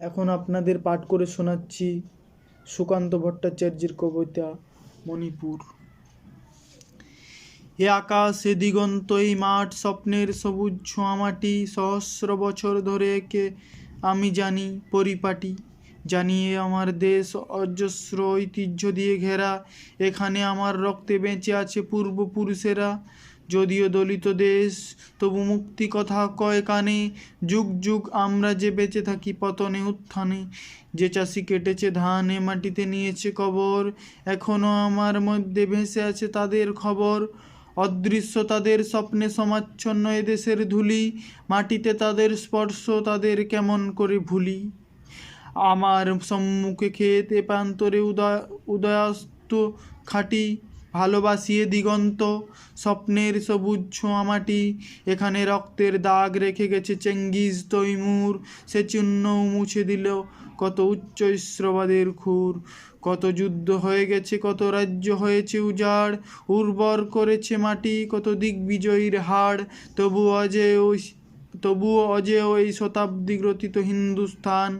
এখন আপনাদের পাঠ করে শোনাচ্ছি সুকান্ত ভট্টাচার্যের কবিতা, মণিপুর। এ আকাশ এ দিগন্ত, এই মাঠ স্বপ্নের সবুজ ছোঁয়ামাটি সহস্র বছর ধরে একে আমি জানি পরিপাটি, জানিয়ে আমার দেশ অজস্র ঐতিহ্য দিয়ে ঘেরা, এখানে আমার রক্তে বেঁচে আছে পূর্বপুরুষেরা। যদিও দলিত দেশ, তবু মুক্তি কথা কয় কানে, যুগ যুগ আমরা যে বেঁচে থাকি পতনে উত্থানে, যে চাষি কেটেছে ধান মাটিতে নিয়েছে কবর, এখনও আমার মধ্যে ভেসে আছে তাদের খবর, অদৃশ্য তাদের স্বপ্নে সমাচ্ছন্ন এদেশের ধুলি, মাটিতে তাদের স্পর্শ তাদের কেমন করে ভুলি? আমার সম্মুখে ক্ষেত এ প্রান্তরে উদয়, উদয়াস্ত খাটি ভালোবাসিয়ে দিগন্ত। স্বপ্নের সবুজ ছোঁয়া মাটি এখানে রক্তের দাগ রেখে গেছে চেঙ্গিজ তৈমুর। সে চিহ্ন মুছে দিল কত উচ্চ ইস্রবাদের খুর। কত যুদ্ধ হয়ে গেছে, কত রাজ্য হয়েছে উজাড়। উর্বর করেছে মাটি, কত দিগ্বিজয়ীর হাড়। তবু অজেয় তবুও অজেয় এই শতাব্দী গ্রথিত হিন্দুস্থান।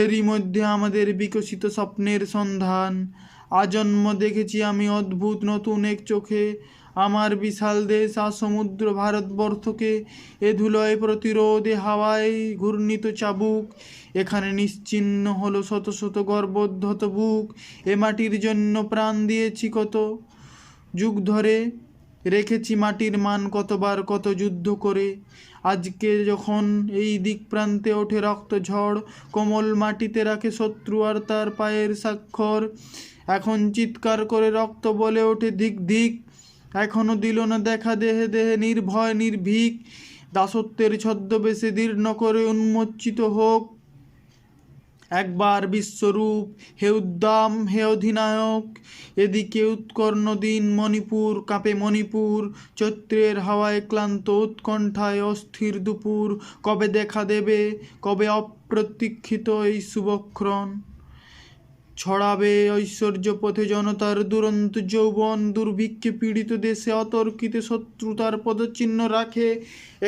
এরই মধ্যে আমাদের বিকশিত স্বপ্নের সন্ধান। আজন্ম দেখেছি আমি অদ্ভুত নতুন এক চোখে। আমার বিশাল দেশ আর সমুদ্র ভারতবর্ষকে এ ধুলোয় প্রতিরোধে হাওয়ায় ঘূর্ণিত চাবুক। এখানে নিশ্চিহ্ন হলো শত শত গর্বোদ্ধত বুক। এ মাটির জন্য প্রাণ দিয়েছি কত যুগ ধরে। রেখেছি মাটির মান কতবার কত যুদ্ধ করে। আজকে যখন এই দিক প্রান্তে ওঠে রক্ত ঝড়, কোমল মাটিতে রাখে শত্রু আর তার পায়ের স্বাক্ষর। এখন চিৎকার করে রক্ত বলে ওঠে ধিক ধিক। এখনও দিল না দেখা দেহে দেহে, নির্ভয়, নির্ভীক। দাসত্বের ছদ্মবেশে দীর্ণ করে উন্মোচিত হোক। একবার বিশ্বরূপ, হে উদ্দাম, হে অধিনায়ক। এদিকে উৎকর্ণ দিন মণিপুর, কাঁপে মণিপুর। চৈত্রের হাওয়ায় ক্লান্ত উৎকণ্ঠায় অস্থির দুপুর। কবে দেখা দেবে, কবে অপ্রতীক্ষিত এই শুভক্ষণ? ছড়াবে ঐশ্বর্য পথে জনতার দুরন্ত যৌবন, দুর্ভিক্ষে পীড়িত দেশে অতর্কিত শত্রুতার পদচিহ্ন রাখে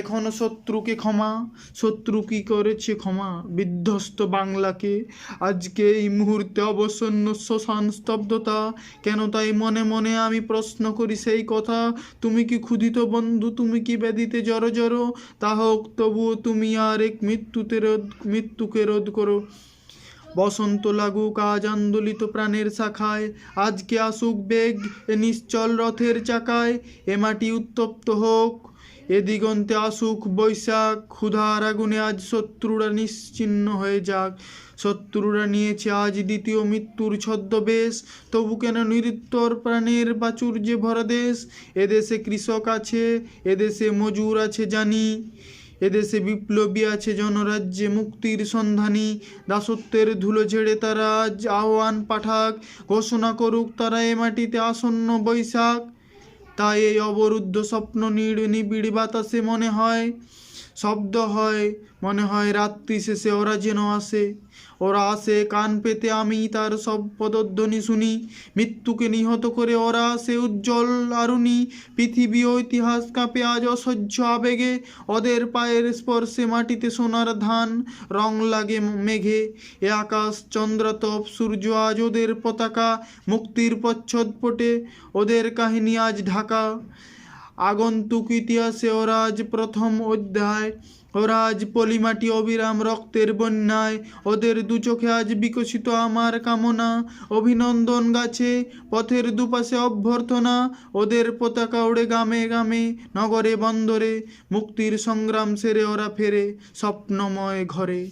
এখনও শত্রুকে ক্ষমা, শত্রু কি করেছে ক্ষমা? বিধ্বস্ত বাংলাকে আজকে এই মুহূর্তে অবসন্ন শ্মশান স্তব্ধতা, কেন তাই মনে মনে আমি প্রশ্ন করি সেই কথা? তুমি কি ক্ষুধিত বন্ধু? তুমি কি ব্যাধিতে জড়ো জড়ো? তা হোক, তবুও তুমি আর এক মৃত্যুতে রোধ, মৃত্যুকে রোধ করো। বসন্ত লাগুক, আজ আন্দোলিত প্রাণের শাখায়, আজকে আসুক বেগ এ নিশ্চল রথের চাকায়, এ মাটি উত্তপ্ত হোক, এ দিগন্তে আসুক বৈশাখ, ক্ষুধার আগুনে আজ শত্রুরা নিশ্চিহ্ন হয়ে যাক, শত্রুরা নিয়েছে আজ দ্বিতীয় মৃত্যুর ছদ্মবেশ, তবু কেন নিরুত্তর প্রাণের প্রাচুর্যে ভরা দেশ এদেশে কৃষক আছে এদেশে মজুর আছে জানি এদেশে বিপ্লবী আছে জনরাজ্যে মুক্তির সন্ধানী। দাসত্বের ধুলো ঝেড়ে তারা আজ আহ্বান পাঠাক, ঘোষণা করুক তারা এ মাটিতে আসন্ন বৈশাখ। তাই এই অবরুদ্ধ স্বপ্ন নিড় নিবিড় বাতাসে মনে হয় শব্দ হয়, মনে হয় রাত্রি শেষে ওরা যেন আসে। ওরা আসে, কান পেতে আমি তার সব পদধ্বনি শুনি। মৃত্যুকে নিহত করে ওরা আসে, উজ্জ্বল আরুণী পৃথিবী ও ইতিহাস কাঁপে আজ অসহ্য আবেগে। ওদের পায়ের স্পর্শে মাটিতে সোনার ধান, রং লাগে মেঘে। এ আকাশ চন্দ্রতপ, সূর্য আজ ওদের পতাকা, মুক্তির প্রচ্ছদপটে ওদের কাহিনী আজ ঢাকা। আগন্তুক ইতিহাসে ওরাজ প্রথম অধ্যায় ওরা আজ পলিমাটি অবিরাম রক্তের বন্যায়, ওদের দু চোখে আজ বিকশিত আমার কামনা। অভিনন্দন গাছে, পথের দুপাশে অভ্যর্থনা, ওদের পতাকা ওড়ে গামে গামে নগরে বন্দরে, মুক্তির সংগ্রাম সেরে ওরা ফেরে, স্বপ্নময় ঘরে।